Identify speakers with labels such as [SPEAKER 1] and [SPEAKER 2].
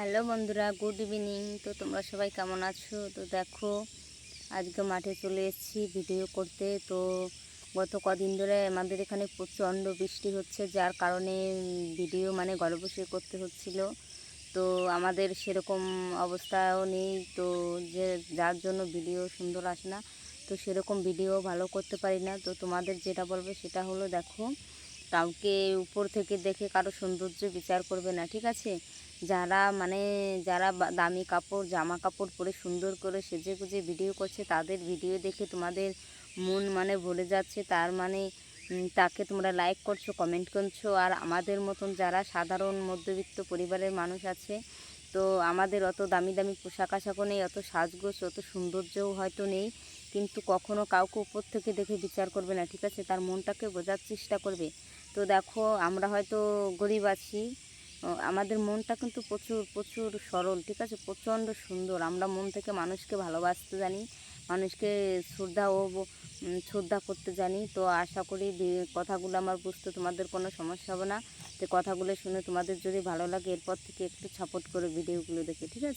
[SPEAKER 1] Hello বন্ধুরা, good evening. তো তোমরা সবাই কেমন আছো? তো দেখো, আজকে মাঠে চলে এসেছি ভিডিও করতে। তো গত কদিন ধরে আমাদের এখানে প্রচণ্ড বৃষ্টি হচ্ছে, যার কারণে ভিডিও মানে বসে করতে হচ্ছিল। তো আমাদের সেরকম অবস্থাও নেই, তো যে যার জন্য ভিডিও সুন্দর আসে না, তো সেরকম ভিডিও ভালো করতে পারি না। তো তোমাদের যেটা বলবে সেটা হলো, দেখো কাউকে উপর থেকে দেখে কারও সৌন্দর্য বিচার করবে না, ঠিক আছে? যারা মানে যারা দামি কাপড়, জামা কাপড় পরে সুন্দর করে সেজে গুজে ভিডিও করছে, তাদের ভিডিও দেখে তোমাদের মন মানে ভরে যাচ্ছে, তার মানে তাকে তোমরা লাইক করছ কমেন্ট করছ। আর আমাদের মতন যারা সাধারণ মধ্যবিত্ত পরিবারের মানুষ আছে, তো আমাদের অত দামি দামি পোশাক আশাকও নেই, অত সাজগোজ, অত সৌন্দর্যও হয়তো নেই। কিন্তু কখনো কাউকে উপর থেকে দেখে বিচার করবে না, ঠিক আছে? তার মনটাকে বোঝার চেষ্টা করবে। তো দেখো, আমরা হয়তো গরিব আছি আমাদের মনটা কিন্তু প্রচুর প্রচুর সরল, ঠিক আছে? প্রচণ্ড সুন্দর। আমরা মন থেকে মানুষকে ভালোবাসতে জানি, মানুষকে শ্রদ্ধা ও শ্রদ্ধা করতে জানি। তো আশা করি কথাগুলো আমার বুঝতে তোমাদের কোনো সমস্যা হবে না। তো কথাগুলো শুনে তোমাদের যদি ভালো লাগে, এরপর থেকে একটু সাপোর্ট করে ভিডিওগুলো দেখে, ঠিক আছে?